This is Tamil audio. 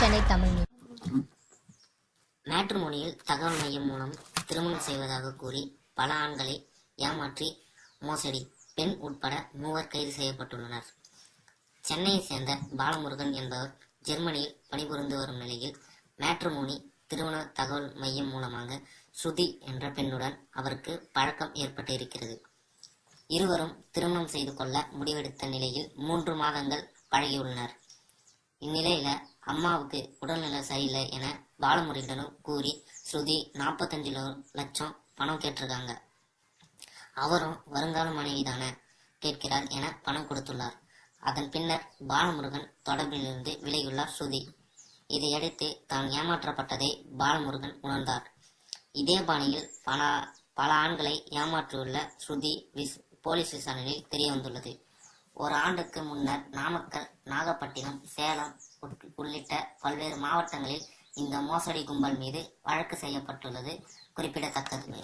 தமிழ் மேட்ரிமோனியில் தகவல் மையம் மூலம் திருமணம் செய்வதாக கூறி பல ஆண்களை ஏமாற்றி மோசடி. பெண் உட்பட மூவர் கைது செய்யப்பட்டுள்ளனர். சென்னையை சேர்ந்த பாலமுருகன் என்பவர் ஜெர்மனியில் பணிபுரிந்து வரும் நிலையில் மேட்ரிமோனி திருமண தகவல் மையம் மூலமாக ஸ்ருதி என்ற பெண்ணுடன் அவருக்கு பழக்கம் ஏற்பட்டு இருக்கிறது இருவரும் திருமணம் செய்து கொள்ள முடிவெடுத்த நிலையில் மூன்று மாதங்கள் பழகியுள்ளனர். இந்நிலையில அம்மாவுக்கு உடல்நிலை சரியில்லை என பாலமுருகனும் கூறி ஸ்ருதி நாற்பத்தஞ்சு லட்சம் பணம் கேட்டிருக்காங்க. அவரும் வருங்கால மனைவி தானே கேட்கிறார் என பணம் கொடுத்துள்ளார். அதன் பின்னர் பாலமுருகன் தொடர்பிலிருந்து விலகியுள்ளார் ஸ்ருதி. இதையடுத்து தான் ஏமாற்றப்பட்டதை பாலமுருகன் உணர்ந்தார். இதே பாணியில் பல பல ஆண்களை ஏமாற்றியுள்ள ஸ்ருதி விஸ் போலீஸ் விசாரணையில் தெரிய வந்துள்ளது ஒரு ஆண்டுக்கு முன்னர் நாமக்கல் நாகப்பட்டினம் சேலம் உட்- உள்ளிட்ட பல்வேறு மாவட்டங்களில் இந்த மோசடி கும்பல் மீது வழக்கு செய்யப்பட்டுள்ளது குறிப்பிடத்தக்கது